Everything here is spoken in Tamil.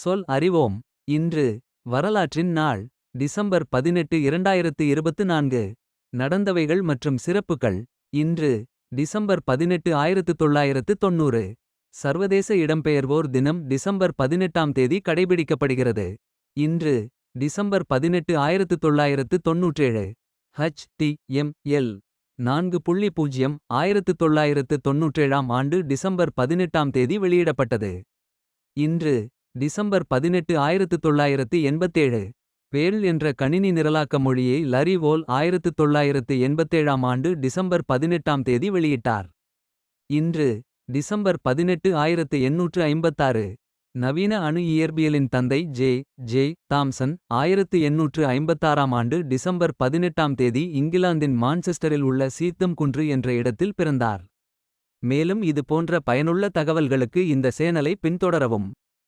சொல் அறிவோம். இன்று வரலாற்றின் நாள் டிசம்பர் பதினெட்டு இரண்டாயிரத்து இருபத்து நான்கு. நடந்தவைகள் மற்றும் சிறப்புகள் இன்று டிசம்பர் பதினெட்டு ஆயிரத்து தொள்ளாயிரத்து தொன்னூறு சர்வதேச இடம்பெயர்வோர் தினம் டிசம்பர் பதினெட்டாம் தேதி கடைபிடிக்கப்படுகிறது. இன்று டிசம்பர் பதினெட்டு ஆயிரத்து தொள்ளாயிரத்து தொன்னூற்றேழு ஹச் டி எம் எல். நான்கு புள்ளி பூஜ்ஜியம் ஆயிரத்து தொள்ளாயிரத்து தொன்னூற்றேழாம் ஆண்டு டிசம்பர் பதினெட்டாம் தேதி வெளியிடப்பட்டது. இன்று டிசம்பர் பதினெட்டு ஆயிரத்து தொள்ளாயிரத்து எண்பத்தேழு. பேல் என்ற கணினி நிரலாக்க மொழியை லரி வோல் ஆயிரத்து தொள்ளாயிரத்து எண்பத்தேழாம் ஆண்டு டிசம்பர் பதினெட்டாம் தேதி வெளியிட்டார். இன்று டிசம்பர் பதினெட்டு ஆயிரத்து எண்ணூற்று ஐம்பத்தாறு. நவீன அணு இயற்பியலின் தந்தை ஜே ஜே தாம்சன் ஆயிரத்து எண்ணூற்று ஐம்பத்தாறாம் ஆண்டு டிசம்பர் பதினெட்டாம் தேதி இங்கிலாந்தின் மான்செஸ்டரில் உள்ள சீத்தம் குன்று என்ற இடத்தில் பிறந்தார். மேலும் இது போன்ற பயனுள்ள தகவல்களுக்கு இந்த சேனலை பின்தொடரவும்.